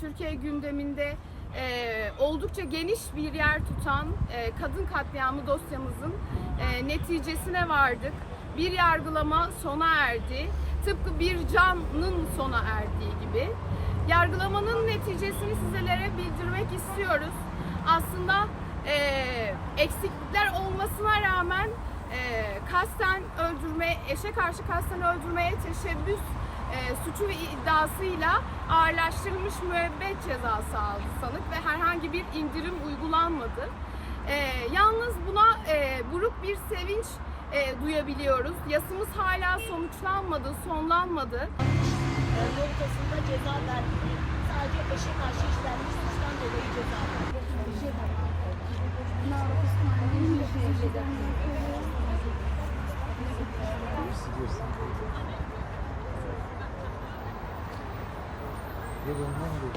Türkiye gündeminde e, oldukça geniş bir yer tutan e, kadın katliamı dosyamızın e, neticesine vardık. Bir yargılama sona erdi. Tıpkı bir canın sona erdiği gibi. Yargılamanın neticesini sizlere bildirmek istiyoruz. Aslında e, eksiklikler olmasına rağmen kasten öldürme, eşe karşı kasten öldürmeye teşebbüs e, suçu ve iddiasıyla ağırlaştırılmış müebbet cezası aldı sanık ve herhangi bir indirim uygulanmadı. E, yalnız buna e, buruk bir sevinç e, duyabiliyoruz. Yasımız hala sonuçlanmadı, sonlanmadı. e, noktasında ceza verdi. Sadece eşe karşı işlenmiş suçtan dolayı ceza verdi. 일본 한국